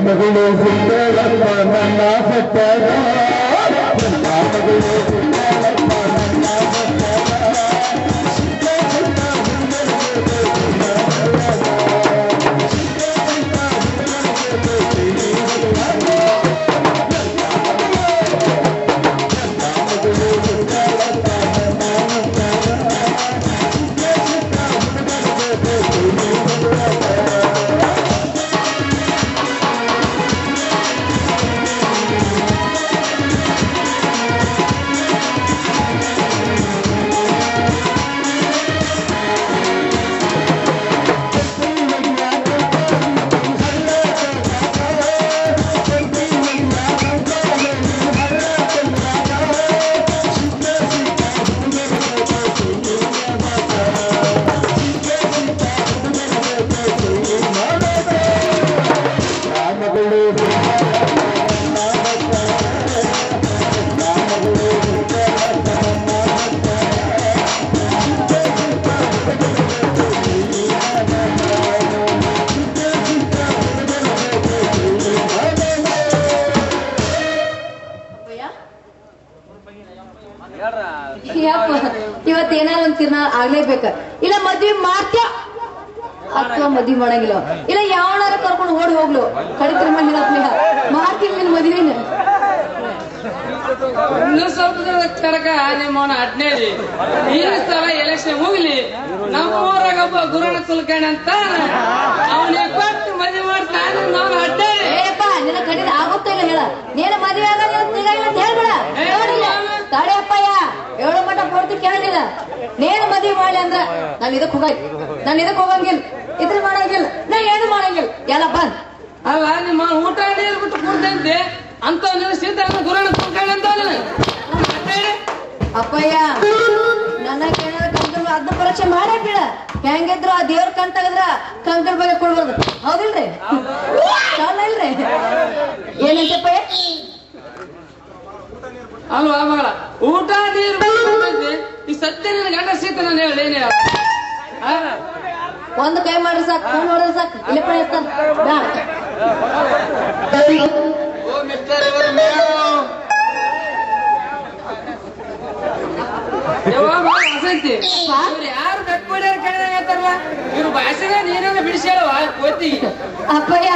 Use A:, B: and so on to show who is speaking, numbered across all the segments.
A: ಮಗಳು ಹುಟ್ಟಲಪ್ಪ ನನ್ನ ಹುಟ್ಟದ ಮಗಳು ಒಂದ್ ಆಗ್ಲೇಬೇಕ. ಇಲ್ಲ ಮದ್ವಿ ಮಾಡ್ತ್ಯ? ಅಥವಾ ಮದ್ವಿ ಮಾಡಂಗಿಲ್ಲ. ಇಲ್ಲ ಯಾವನಾರ ಕರ್ಕೊಂಡು ಓಡಿ ಹೋಗ್ಲು. ಕಡಿತರ ಮಂದಿ ಹೇಳತ್ಲಿಲ್ಲ ಮಾಡ್ತೀನಿ ನಿನ್ ಮದ್ವಿನ
B: ಇನ್ನು ಸ್ವಲ್ಪ ಕರಕ ನಿಮ್ಮ ಹದಿನೈದು ಈ ಸಲ ಎಲೆಕ್ಷನ್ ಹೋಗ್ಲಿ. ನಮ್ಮ ಊರಾಗ ಒಬ್ಬ ಗುರುಣ ಕುಲ್ಕರ್ಣಿ ಅಂತ ಅವನಿಗೆ ಕೊಟ್ಟು ಮದುವೆ ಮಾಡ್ತಾನೆ ನಾವು ಹದಿನೈದು
A: ಏಪ್ಪ ನಿನ್ನ ಕಡಿದ ಆಗುತ್ತೋ ಇಲ್ಲ ಹೇಳ. ನೀನು ಮದ್ವೆ ಆಗ ನೀನು ಇಲ್ಲ ನೀನು ಮದ್ವಿ ಮಾಡಿ ಅಂದ್ರ ನಾನು ಇದಕ್ ಹೋಗ ನಾನು ಇದಕ್ ಹೋಗಂಗಿಲ್ಲ. ಇದ್ರ ಮಾಡಂಗಿಲ್ಲ. ನಾ ಏನು ಮಾಡಂಗಿಲ್ಲ. ಎಲ್ಲ ಬಂದ್.
B: ಅಲ್ಲ ನಿಮ್ಮ ಊಟ ನೀರು ಬಿಟ್ಟು ಕುಡ್ದಂತೆ ಅಂತ ನಿಲ್ಲಿಸಿದ್ದ ಗುರುಣ ಕುಲ್ಕರ್ಣಿ ಅಂತ.
A: ಅಪ್ಪಯ್ಯ ನನ್ನ ಕೇಳಿದ ಕಂಕಲ್ ಅದ್ನ ಪರೀಕ್ಷೆ ಮಾಡೇ ಬೀಳ ಹೆಂಗಿದ್ರು ಆ ದೇವ್ರ ಕಣ್ ತೆಗದ್ರ ಕಂಕಲ್ ಬಗ್ಗೆ ಕೊಡ್ಬಾರ್ದು ಹೌದಿಲ್ರಿ? ಚಲ್ಲ ಇಲ್ರಿ? ಏನಂತಪ್ಪ
B: ಅಲ್ವಾ ಮಗಳ? ಊಟ ನೀರು ಈ ಸತ್ಯ ನಿನ್ನ ಗಂಡ ಸೀತ ನಾನು ಹೇಳೇನೆ
A: ಒಂದು ಕೈ ಮಾಡ್ರಿ ಸಾಕು ಫೋನ್ ನೋಡ್ರಿ ಸಾಕು. ಇಲ್ಲಿ ಇರ್ತಾನ ಬ್ಯಾಡ
C: ಓ ಮಿಸ್ಟರ್ ಇವರು
B: ವಸಂತಿ. ಇವ್ರು ಯಾರು ಕಟ್ಕೊಡ್ಯಾರ ಕೇಳಿದಾಗ ಹೇಳ್ತಾರಲ್ಲ? ಇವ್ರ ಭಾಷೆಗೆ ನೀರನ್ನ ಬಿಡಿಸಿ ಹೇಳುವ
A: ಅಪ್ಪಯ್ಯ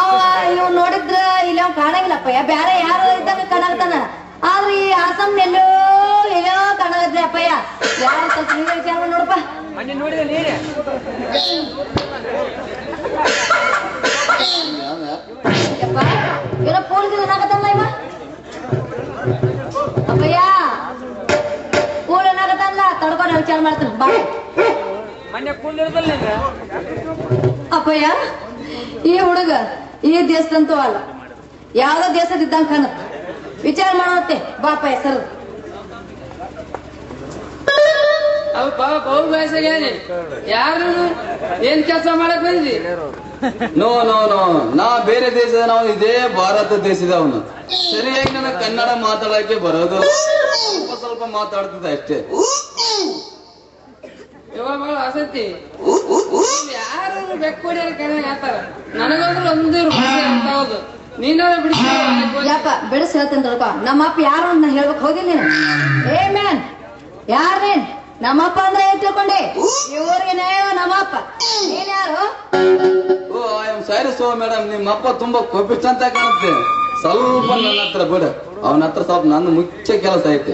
A: ಅವ ಇವ್ ನೋಡಿದ್ರ ಇಲ್ಲಿ ಅವ್ ಕಾಣಂಗಿಲ್ಲ ಅಪ್ಪಯ್ಯ. ಬೇರೆ ಯಾರು ಇದ್ದಂಗ ಕಾಣಾಗ್ತಾನ ಆದ್ರೆ ಈ ಆಸಮ್ ಎಲ್ಲೋ ಎಲ್ಲೋ ಕಾಣಾಗತ್ರಿ ಅಪ್ಪಯ್ಯ ಯಾರ ಸ್ವಲ್ಪ ನೀವೇ ವಿಚಾರ ಮಾಡಿ ನೋಡಪ್ಪ
B: ಮೊನ್ನೆ ನೋಡಿದ ನೀನೇ
A: ಯಪ್ಪ ಏನೋ ಪೊಲೀಸ್ ಏನಾಗತ್ತಲ್ಲ ಇವ? ಅಪ್ಪಯ್ಯ ಕೂಲ್ ಏನಾಗತ್ತಲ್ಲ? ತಡ್ಕೊಂಡು ವಿಚಾರ ಮಾಡ್ತಾನೆ. ಬಾ. ಅಪ್ಪಯ್ಯ ಈ ಹುಡುಗ ಈ ದೇಶದಂತೂ ಅಲ್ಲ. ಯಾವ್ದೋ ದೇಶದ ಇದ್ದಂಗ ವಿಚಾರ ಮಾಡೋತ್ತೆ ಬಾಪ ಸರ್
B: ಅವ್ ಪಾಪ ಅವ್ರ ವಯಸ್ಸಾಗ್ಯಾನೆ ಯಾರು? ಏನ್ ಕೆಲಸ ಮಾಡಕ್ ಬಂದಿ
C: ನೋ ನೋ ನೋ ನಾ ಬೇರೆ ದೇಶದ ನಾವು ಇದೇ ಭಾರತ ದೇಶದವನು ಸರಿಯಾಗಿ ನನಗೆ ಕನ್ನಡ ಮಾತಾಡಕ್ಕೆ ಬರೋದು ಸ್ವಲ್ಪ ಸ್ವಲ್ಪ ಮಾತಾಡ್ತಿದ್ದೆ ಅಷ್ಟೇ.
B: ಇವಾಗ ಬಹಳ ಆಸಕ್ತಿ ಯಾರು ಬೆಕ್ಕೋಡಿಯಾರ ಕಡೆ ಹೇಳ್ತಾರ ನನಗಾದ್ರೂ ಒಂದು ಅಂತ ಹೌದು. ನೀನಾದ್ರೂ ಬಿಡಿಸಿ
A: ಯಪ್ಪ ಬಿಡಿಸ್ ಹೇಳ್ತೇನೆ ನಮ್ಮ ಅಪ್ಪ ಯಾರು ಅಂತ ನಾನ್ ಹೇಳ್ಬೇಕು ಹೋಗಿಲ್ಲ ನೀನು. ಏ ಮ್ಯಾನ್ ಯಾರು ನೀನ್? ನಮ್ಮಪ್ಪ ಅಂದ್ರೆ ಏನ್ ತಿಳ್ಕೊಂಡೆ? ಇವ್ರಿಗೆ ನಮ್ಮಪ್ಪ. ನೀನ್ ಯಾರು?
C: ಓ I am sorry so madam ನಿಮ್ಮ ಅಪ್ಪ ತುಂಬಾ ಕೋಪಿಷ್ಟ ಅಂತ ಕಾಣುತ್ತೆ. ಸ್ವಲ್ಪ ನನ್ನ ಹತ್ರ ಬಿಡು. ಅವನ ಹತ್ರ ಸ್ವಲ್ಪ ನನ್ನ ಮುಖ್ಯ ಕೆಲಸ ಐತೆ.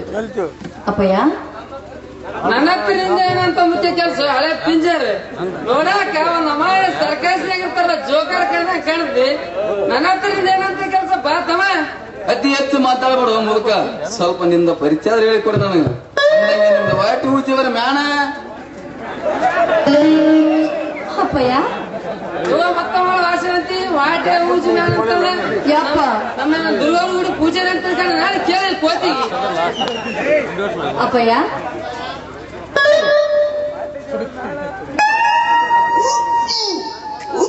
A: ಅಪ್ಪಯ್ಯ?
B: ನನ್ನ ಹತ್ತಿರಿಂದ ಏನಂತ ಮುಖ್ಯ ಕೆಲಸ? ಹಳೆ ಪಿಂಜರ್. ನೋಡಾಕ ಒಂದ್ ಅಮಾಯ ಸರ್ಕಾಸಿಯಾಗಿರ್ತಾರ ಜೋಕರ್ ಕಣ್ಣ ಕಾಣುತ್ತೆ. ನನ್ನ ಹತ್ತಿರಿಂದ ಏನಂತ ಕೆಲಸ? ಬಾ ತಮ್ಮ.
C: ಅತಿ ಹೆಚ್ಚು ಮಾತಾಡ್ಬೇಡ ಮುದುಕ ಸ್ವಲ್ಪ ನಿಂದ ಪರಿಚಯ ಹೇಳಿಕೊಡು ನನಗೆ. ಅಂದಂಗೆ ನಿಮ್ದು ವಾಟಿ ಊಚಿವರ ಮ್ಯಾಣ
A: ಅಪ್ಪಯ್ಯ
B: ಇವ ಮತ್ತ ಮಾಡ ವಾಸನಂತಿ ವಾಟೆ ಊಜಿ ಮ್ಯಾಲ ಅಂತಲ್ಲ
A: ಯಪ್ಪ.
B: ನಮ್ಮ ದುರ್ಗಾ ಗುಡಿ ಪೂಜೆ ಅಂತ ಕಣ ನಾನು ಕೇಳಿ ಕೋತಿಗೆ
A: ಅಪ್ಪಯ್ಯ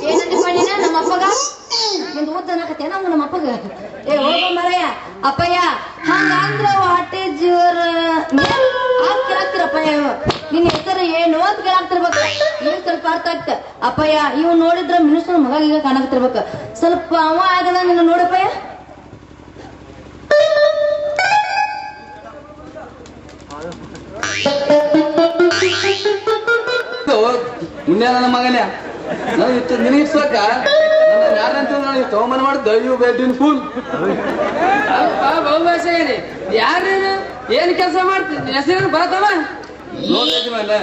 A: ಏನಂದಿಪ್ಪ ನೀನ ನಮ್ಮ ಅಪ್ಪಗ ನಿಂದ ಊದ್ ಅನ್ನಕತ್ತೆ ನಮ್ಮ ನಮ್ಮ ಅಪ್ಪಗ ಏ ಹೋಗೋ ಮರಯ್ಯ ಅಪ್ಪಯ್ಯ ಹಂಗಂದ್ರ ವಾಟೆ ಜೋರ್ ಹತ್ತಿರ ಹತ್ತಿರಪ್ಪ ನಿನ್ನ ಹೆಸರು ಏನು ಅಂತ ಕೇಳಾಕ್ತಿರ್ಬೇಕು ಏನ್ ಸ್ವಲ್ಪ ಅರ್ಥ ಆಗ್ತ? ಅಪ್ಪಯ್ಯ ಇವ್ ನೋಡಿದ್ರ ಮಿನಿಸ್ಟರ್ ಮಗ ಈಗ ಕಾಣಕ್ತಿರ್ಬೇಕು ಸ್ವಲ್ಪ ಅವ ಆಗದ ನಿನ್ನ ನೋಡಪ್ಪಯ್ಯ
C: ಮುಂದೆ ನನ್ನ ಮಗನೇ. ನಾನು ಇತ್ತು ನಿನಗೆ ಯಾರಂತ ನಾನು ತಗೊಂಬನ್ ಮಾಡಿದ್ದು? ಅಯ್ಯೋ ಬೆಡ್ ಫುಲ್
B: ಯಾರೇನು ಏನ್ ಕೆಲಸ ಮಾಡ್ತೀನಿ ಹೆಸರು ಬರ್ತವ
C: ನೋಡಿದ್ಮೇಲೆ ಮೇಲೆ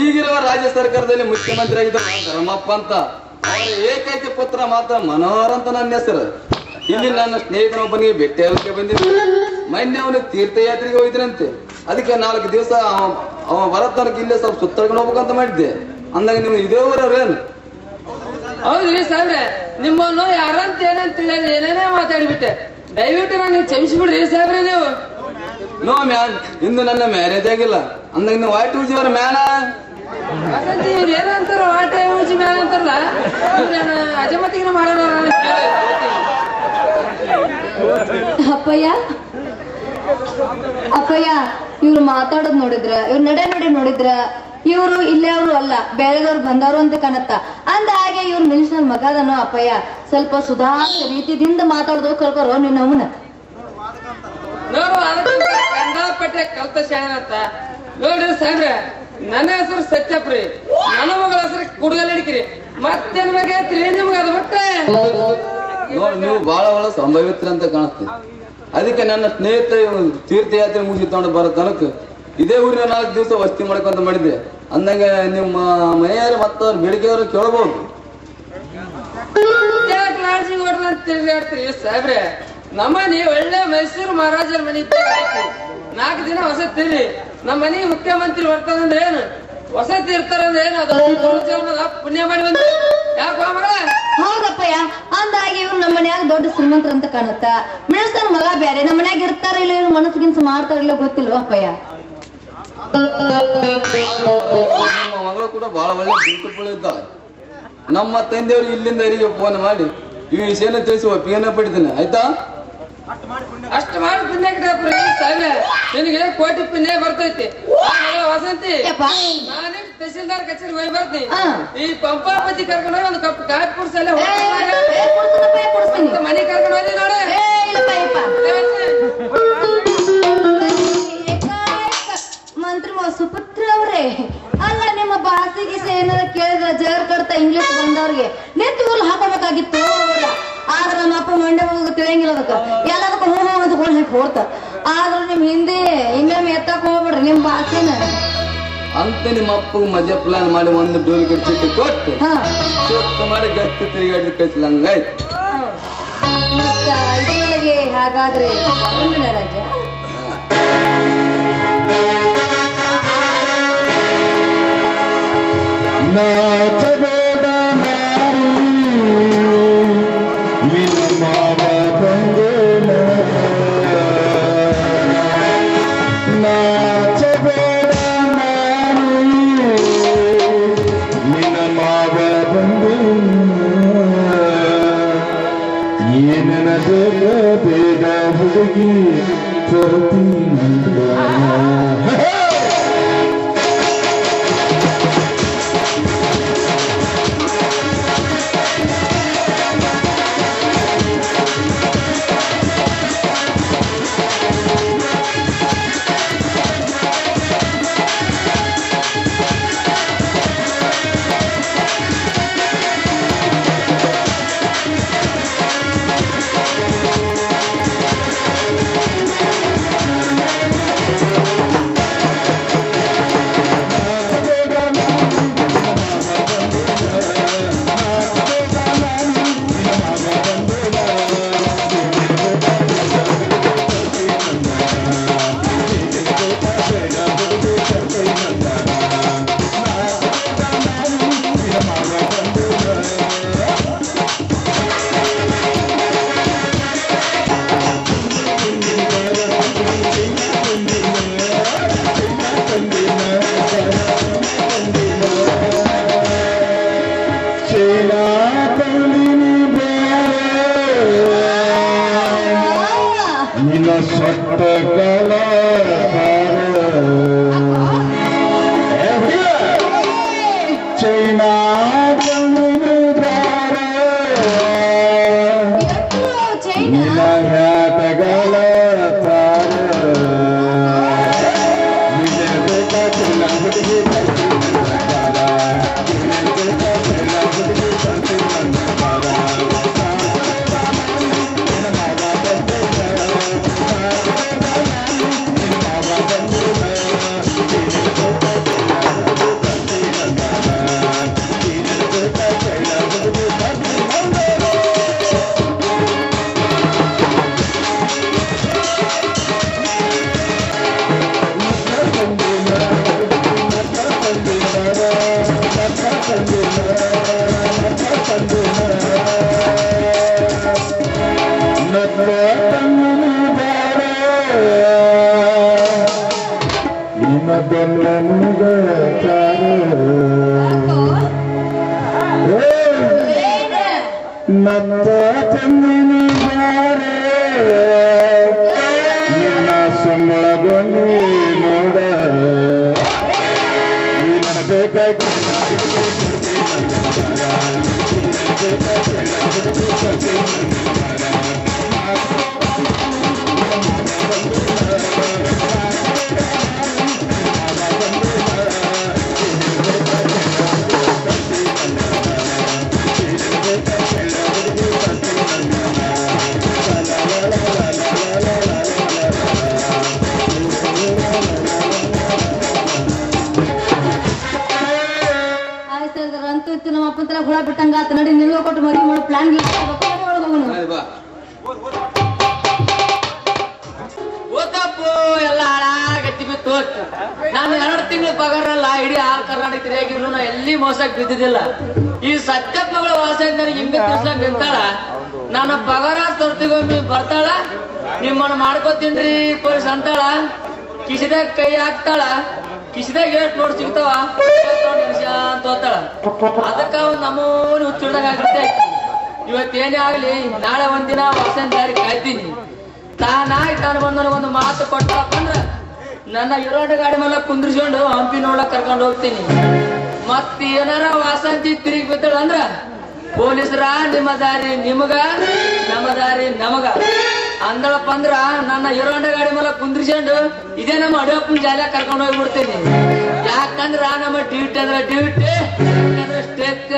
C: ಈಗಿರುವ ರಾಜ್ಯ ಸರ್ಕಾರದಲ್ಲಿ ಮುಖ್ಯಮಂತ್ರಿ ಆಗಿದ್ದಾರೆ ಧರ್ಮಪ್ಪ ಅಂತ. ಅವರ ಏಕೈಕ ಪುತ್ರ ಮಾತ್ರ ಮನೋಹರ್ ಅಂತ ನನ್ನ ಹೆಸರು. ಇಲ್ಲಿ ನನ್ನ ಸ್ನೇಹಿತನೊಬ್ಬನಿಗೆ ಭೇಟಿ ಆಗಕ್ಕೆ ಬಂದಿದ್ದೆ. ಮೊನ್ನೆ ಅವನು ತೀರ್ಥಯಾತ್ರೆಗೆ ಹೋಗಿದ್ರಂತೆ. ಅದಕ್ಕೆ ನಾಲ್ಕು ದಿವಸ ಅವ ಬರತ್ತನಕ್ಕೆ ಇಲ್ಲೇ ಸ್ವಲ್ಪ ಸುತ್ತಾಡ್ಕೊಂಡು ಹೋಗ್ಬೇಕಂತ ಮಾಡಿದ್ದೆ. ಅಂದಾಗ ನೀವು ಇದೇ ಊರವ್ರೇನು
B: ಹೌದ್ರಿ ಸಾಹೇಬ್ರೆ ನಿಮ್ಮನ್ನು ಯಾರಂತ ಏನಂತ ಏನೇನೇ ಮಾತಾಡ್ಬಿಟ್ಟೆ. ದಯವಿಟ್ಟು ನಾನು ಕ್ಷಮಿಸ್ಬಿಡ್ರಿ ಸಾಹೇಬ್ರೆ ನೀವು.
C: ನೋ ಮ್ಯಾನ್ ಇಂದು ನನ್ನ ಮ್ಯಾರೇಜ್ ಆಗಿಲ್ಲ. ಅಂದಾಗ ನೀವು ವಾಯ್ಟ್ ಉಜಿಯವರ ಮ್ಯಾನ
B: ವಸಂತಿ ಇವ್ರು ಏನಂತಾರ ವಾಟ್ ಯೂಜಿ ಮ್ಯಾಲ ಅಂತಾರಲ್ಲ ಇವ್ರೇನು ಅಜಮತಿಗಿನ ಮಾಡೋಣ
A: ಅಪ್ಪಯ್ಯ? ಅಪ್ಪಯ್ಯ ಇವ್ರು ಮಾತಾಡೋದ್ ನೋಡಿದ್ರ ಇವ್ರ ನಡೆ ನಡೆ ನೋಡಿದ್ರ ಇವ್ರು ಇಲ್ಲೇ ಅವರು ಅಲ್ಲ ಬೇರೆದವ್ರು ಬಂದವರು ಅಂತ ಕಾಣತ್ತ. ಅಂದ ಹಾಗೆ ಇವ್ರು ಮಿಲ್ಸ್ ಮಗದನೋ ಅಪ್ಪಯ್ಯ. ಸ್ವಲ್ಪ ಸುಧಾರಿತ ರೀತಿದಿಂದ ಮಾತಾಡೋದು ಕಳ್ಕೊರೋ ನಿನ್ನ ಅವನ.
B: ನೋಡು ಅದಕ್ಕಿಂತ ಕಂಡಾಪಟ್ಟೆ ಕಲ್ತ ಶಾಣನಂತ ನೋಡ್ರಿ ಸಾಹೇಬ್ರೆ ನನ್ನ ಹೆಸರು ಸತ್ಯಪ್ರಿ. ನನ್ನ ಮಗಳ ಹೆಸರು ಕುಡುಗಲ್ ಮತ್ತೆ ನಿಮಗೆ ನಿಮ್ಗೆ ಅದು ಬಿಟ್ರೆ?
C: ನೋಡಿ ನೀವು ಬಹಳ ಬಹಳ ಸಂಭವಿತ್ರ ಅಂತ ಕಾಣಿಸ್ತೀವಿ ಅದಕ್ಕೆ ನನ್ನ ಸ್ನೇಹಿತ ತೀರ್ಥಯಾತ್ರೆ ಮುಗಿಸಿ ತಗೊಂಡು ಬರೋ ತನಕ ಇದೇ ಊರಿನ ನಾಲ್ಕು ದಿವಸ ವಸ್ತಿ ಮಾಡ್ಕೊಂತ ಮಾಡಿದ್ದೆ. ಅಂದಂಗ ನಿಮ್ಮ ಮನೆಯವರು ಮತ್ತವ್ರ
B: ಬೆಳಿಗ್ಗೆಯವರು ಅಂತ ತಿರ್ಗಾಡ್ತೀರಿ ಸಾಹೇಬ್ರೆ? ನಮ್ಮನೆ ಒಳ್ಳೆ ಮೈಸೂರು ಮಹಾರಾಜರ ಮನೆ. ನಾಲ್ಕು ದಿನ ವಸತಿರಿ ನಮ್ಮ ಮನೆ ಮುಖ್ಯಮಂತ್ರಿ ಬರ್ತಾರಂದ್ರೆ ಏನು? ವಸತಿ ಇರ್ತಾರಂದ್ರೆ ಏನು? ಅದು ಪುಣ್ಯ ಮಾಡಿ ಬಂದ. ಯಾಕೆ ಮಗ
A: ಹೌದಪ್ಪಯ್ಯ ಅಂದಾಗಿ ಇವ್ರು ನಮ್ಮ ಮನ್ಯಾಗ ದೊಡ್ಡ ಶ್ರೀಮಂತರ ಅಂತ ಕಾಣುತ್ತ? ಮಿಲ್ಸನ್ ಮಗ ಬೇರೆ ನಮ್ಮ ಮನ್ಯಾಗ ಇರ್ತಾರ ಇಲ್ಲ ಇವ್ರು ಮನಸ್ಸಿಗಿನ್ಸ ಮಾಡ್ತಾರ ಇಲ್ಲ ಗೊತ್ತಿಲ್ವ ಅಪ್ಪಯ್ಯ?
C: ನಮ್ಮ ಮಗಳು ಕೂಡ ಬಹಳ ಒಳ್ಳೆ ಬ್ಯೂಟಿಫುಲ್ ಇದ್ದಾಳೆ. ನಮ್ಮ ತಂದೆಯವರು ಇಲ್ಲಿಂದ ಇಲ್ಲಿಗೆ ಫೋನ್ ಮಾಡಿ ಈ ವಿಷಯನ ತಿಳಿಸಿ ಪೇನ ಪಡಿತೀನಿ. ಆಯ್ತಾ?
B: ಅಷ್ಟು ಮಾಡಿ ಪುಣ್ಯ ಕಿಟಪ್ರಿ ಸಾಹೇಬ್ರೆ. ನಿನಗೆ ಕೋಟಿ ಪುಣ್ಯ ಬರ್ತೈತಿ. ವಸಂತಿ
A: ಯಪ್ಪ.
B: ನಾನೇ ತಹಸೀಲ್ದಾರ್ ಕಚೇರಿ ಹೋಗಿ ಬರ್ತೀನಿ. ಈ ಪಂಪಾಪತಿ ಕರ್ಕೊಂಡು ಹೋಗಿ ಒಂದು ಕಪ್ ಕಾಫಿ ಕುಡ್ಸಲ್ಲ. ಮನೆ ಕರ್ಕೊಂಡು ಹೋಗಿ ನೋಡ
A: ಮಂತ್ರಿ ಸುಪುತ್ರ ಅವ್ರೆ ಅಲ್ಲ ನಿಮ್ಮ ಭಾಷೆಗೆ ಏನಾರ ಕೇಳಿದ್ರೆ ಜಗರ್ ಕಡ್ತಾ ಇಂಗ್ಲಿಷ್ ಬಂದವ್ರಿಗೆ ನಿಂತು ಊರ್ಲ್ ಹಾಕೋಬೇಕಾಗಿತ್ತು. ಆದ್ರ ನಮ್ಮ ಅಪ್ಪ ಮಂಡ್ಯ ಹೋಗ ತಿಳಿಯಂಗಿಲ್ಲ ಅದಕ್ಕ. ಎಲ್ಲದಕ್ಕೂ ಹೂ ಹೂ ಅಂತ ಕೊಂಡು ಹಾಕಿ ಹೋಡ್ತ ಆದ್ರ ನಿಮ್ ಹಿಂದೆ ಇನ್ನೊಮ್ಮೆ ಎತ್ತಕ್ ಹೋಗ್ಬಿಡ್ರಿ ನಿಮ್ ಭಾಷೆನ.
C: ಅಂತ ನಿಮ್ಮ ಅಪ್ಪ ಮಜಾ ಪ್ಲಾನ್ ಮಾಡಿ ಒಂದು ಡೋಲ್ ಚೀಟಿ ಕೊಟ್ಟು
A: ಹಾ.
C: ಸುತ್ತ ಮಾಡಿ ಗಟ್ಟಿ ತಿರುಗಾಡಿ
A: ಇದ್ರೊಳಗೆ ಹಾಗಾದ್ರೆ ರಜೆ.
D: চাই না ನಿನ್ನ ಬೇಕಾಗಿ
A: ಆತ ನಡಿ ನಿಲ್ವ ಕೊಟ್ಟು ಮದುವೆ ಮಾಡೋ. ಪ್ಲಾನ್
E: ಆಯ್ತು
F: ಎಲ್ಲ ಹಾಳಾಗತ್ತಿ ಬಿತ್ತು. ನಾನು ಎರಡು ತಿಂಗಳು ಪಗಾರಲ್ಲ ಇಡೀ ಆ ಕರ್ನಾಟಕ ತಿರುಗಿದ್ರು ನಾ ಎಲ್ಲಿ ಮೋಸಕ್ ಬಿದ್ದಿದ್ದಿಲ್ಲ. ಈ ಸತ್ಯಪ್ಪಗಳ ವಾಸ ನನಗೆ ಹಿಂಗ ತಿರ್ಸಕ್ ನಿಂತಾಳ. ನನ್ನ ಪಗಾರ ತರ್ತಿಗೊಮ್ಮೆ ಬರ್ತಾಳ. ನಿಮ್ಮನ್ನ ಮಾಡ್ಕೋತೀನ್ರಿ ಪೊಲೀಸ್ ಅಂತಾಳ. ಕಿಸಿದಾಗ ಕೈ ಹಾಕ್ತಾಳ. ಕಿಸಿದಾಗ ಗೇಟ್ ನೋಡ್ ಸಿಗ್ತಾವ? ಅಂತ ಓದ್ತಾಳ. ಅದಕ್ಕ ಒಂದ್ ನಮೂನಿ ಹುಚ್ಚಿಡ್ದಾಗ ಆಗಿರುತ್ತೆ ಇವತ್ತೇನೇ ಆಗ್ಲಿ, ನಾಳೆ ಒಂದಿನ ವಸನ್ ದಾರಿ ಕಾಯ್ತೀನಿ ತಾನಾಗಿ ತಾನು ಬಂದ ಒಂದು ಮಾತು ಕೊಟ್ಟಪ್ಪ ನನ್ನ ಇರೋಟ ಗಾಡಿ ಮೇಲೆ ಕುಂದ್ರಿಸ್ಕೊಂಡು ಹಂಪಿ ನೋಡಕ್ ಕರ್ಕೊಂಡು ಹೋಗ್ತೀನಿ. ಮತ್ ಏನಾರ ವಾಸಂತಿ ತಿರುಗಿ ಬಿದ್ದಳ ಅಂದ್ರ ಪೊಲೀಸರ ನಿಮ್ಮ ದಾರಿ ನಿಮಗ, ನಮ್ಮ ದಾರಿ ನಮಗ. ಅಂದಳಪ್ಪ ಅಂದ್ರ ನನ್ನ ಇರೋಂಡ ಗಾಡಿ ಮೇಲೆ ಕುಂದ್ರಿಸ್ಕೊಂಡು ಇದೇ ನಮ್ಮ ಅಡಿಯಪ್ಪನ ಜಾಲ ಕರ್ಕೊಂಡು ಹೋಗ್ಬಿಡ್ತೀನಿ. ಯಾಕಂದ್ರ ನಮ್ಮ ಡ್ಯೂಟಿ ಅಂದ್ರೆ ಡ್ಯೂಟಿ ಅಂದ್ರೆ ಸ್ಟೇಟ್